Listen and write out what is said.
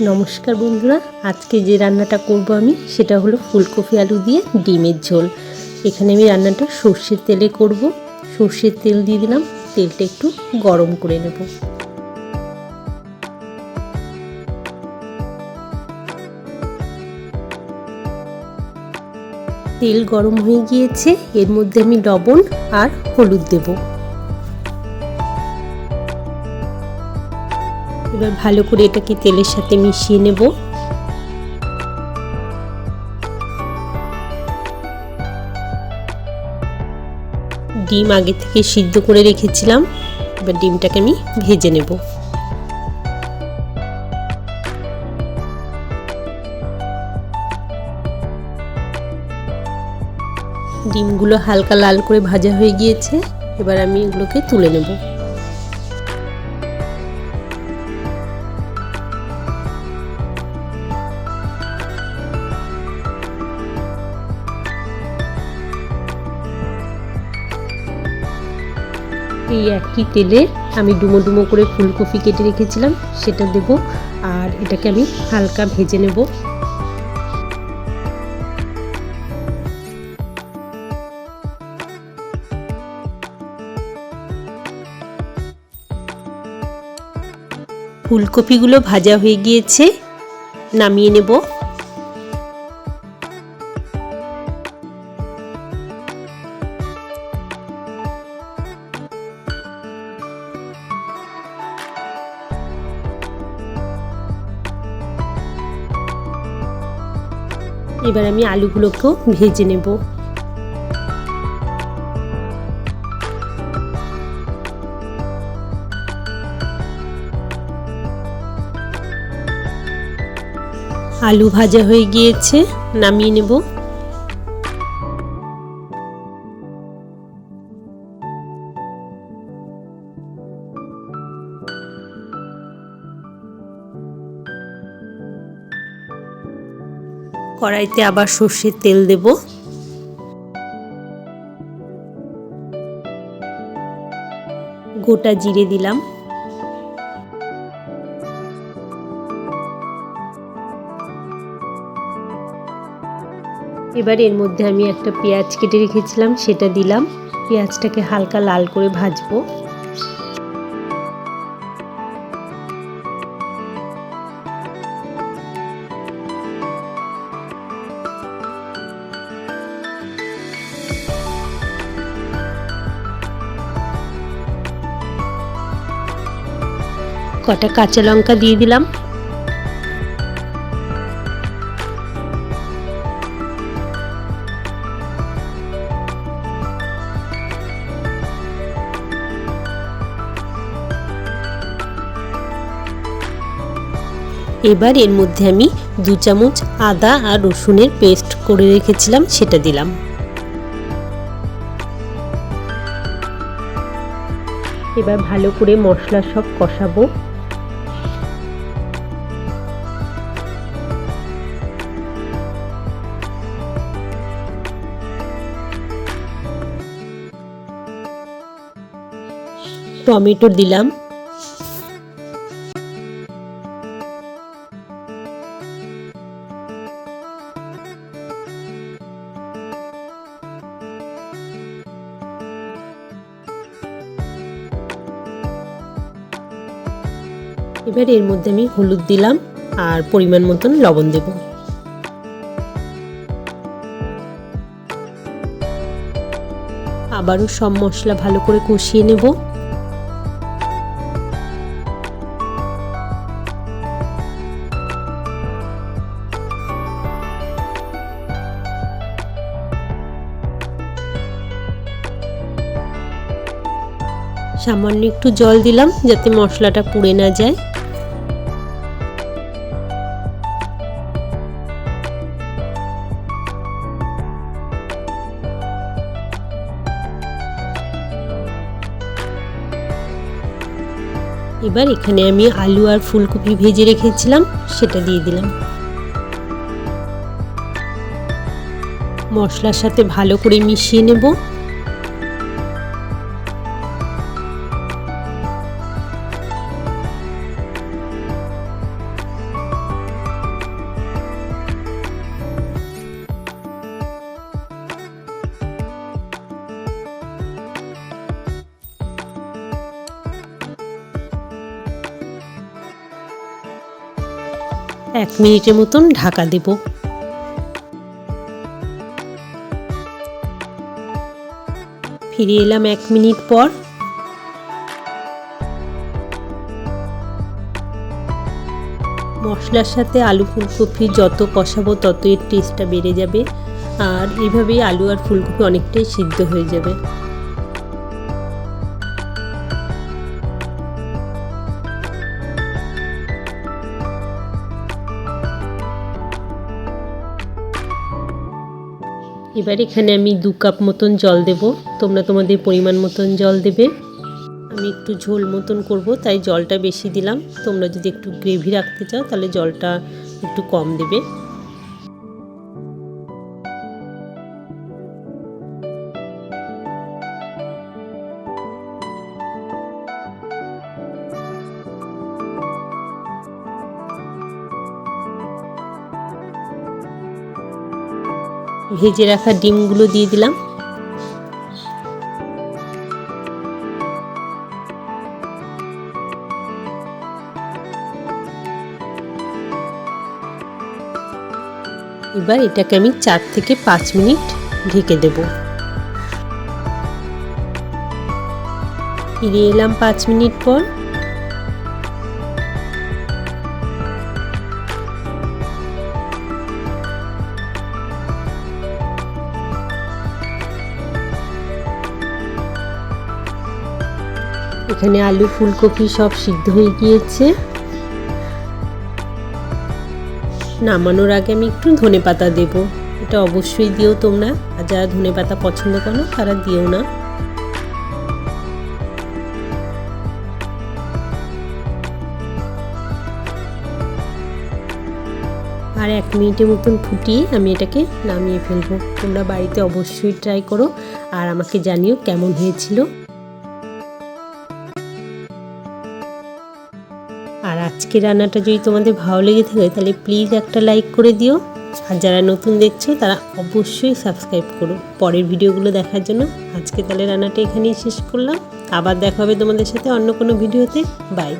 নমস্কার বন্ধুরা, আজকে যে রান্নাটা করব আমি, সেটা হলো ফুলকপি আলু দিয়ে ডিমের ঝোল। এখানে আমি রান্নাটা সর্ষের তেলে করব। সর্ষের তেল দিয়ে দিলাম, তেলটা একটু গরম করে নেব। তেল গরম হয়ে গিয়েছে, এর মধ্যে আমি লবণ আর হলুদ দেবো। এবার ভালো করে এটাকে তেলের সাথে মিশিয়ে নেব। ডিম আগে থেকে সিদ্ধ করে রেখেছিলাম, এবার ডিমটাকে আমি ভেজে নেব। ডিমগুলো হালকা লাল করে ভাজা হয়ে গিয়েছে, এবার আমি এগুলোকে তুলে নেব। এই একই তেলে আমি ডুমো ডুমো করে ফুলকপি কেটে রেখেছিলাম, সেটা দেব আর এটাকে আমি হালকা ভেজে নেব। ফুলকপিগুলো ভাজা হয়ে গিয়েছে, নামিয়ে নেব। এবার আমি আলুগুলোকেও ভেজে নেব। আলু ভাজা হয়ে গিয়েছে নামিয়ে নেব। কড়াইতে আবার সর্ষের তেল দেব। গোটা জিরে দিলাম। এবার এর মধ্যে আমি একটা পেঁয়াজ কেটে রেখেছিলাম, সেটা দিলাম। পেঁয়াজটাকে হালকা লাল করে ভাজবো। কটা কাঁচা লঙ্কা দিয়ে দিলাম। এবার এর মধ্যে আমি দু চামচ আদা আর রসুনের পেস্ট করে রেখেছিলাম, সেটা দিলাম। এবার ভালো করে মশলা সব কষাবো। টমেটো দিলাম। এবার এর মধ্যে আমি হলুদ দিলাম আর পরিমাণ মতন লবণ দেব। আবারও সব মশলা ভালো করে কষিয়ে নেব। সামান্য একটু জল দিলাম যাতে মশলাটা পুড়ে না যায়। এবার এখানে আমি আলু আর ফুলকপি ভেজে রেখেছিলাম, সেটা দিয়ে দিলাম। মশলার সাথে ভালো করে মিশিয়ে নেব। এক মিনিটের মতন ঢাকা দেব। ফিরে এলাম এক মিনিট পর। মশলার সাথে আলু ফুলকপি যত কষাবো তত এর টেস্টটা বেড়ে যাবে। আর এইভাবেই আলু আর ফুলকপি অনেকটাই সিদ্ধ হয়ে যাবে। এবার এখানে আমি দু কাপ মতন জল দেব। তোমরা তোমাদের পরিমাণ মতন জল দেবে। আমি একটু ঝোল মতন করব, তাই জলটা বেশি দিলাম। তোমরা যদি একটু গ্রেভি রাখতে চাও, তাহলে জলটা একটু কম দেবে। ভেজে রাখা ডিমগুলো দিয়ে দিলাম। এবার এটাকে আমি চার থেকে পাঁচ মিনিট ঢেকে দেব। ফিরে এলাম পাঁচ মিনিট পর। এখানে আলু, ফুলকপি সব সিদ্ধ হয়ে গিয়েছে। নামানোর আগে আমি একটু ধনে পাতা দেবো। এটা অবশ্যই দিও তোমরা। আর যারা ধনে পাতা পছন্দ করো, তারা দিও না। আর এক মিনিটের মতন ফুটিয়ে আমি এটাকে নামিয়ে ফেলব। তোমরা বাড়িতে অবশ্যই ট্রাই করো। আর আমাকে জানিও কেমন হয়েছিল। আজকে রান্নাটা যদি তোমাদের ভালো লেগে থাকে, তাহলে প্লিজ একটা লাইক করে দিও। আর যারা নতুন দেখছ, তারা অবশ্যই সাবস্ক্রাইব করো। পরের ভিডিওগুলো দেখার জন্য আজকে তাহলে রান্নাটা এখানেই শেষ করলাম। আবার দেখা হবে তোমাদের সাথে অন্য কোনো ভিডিওতে। বাই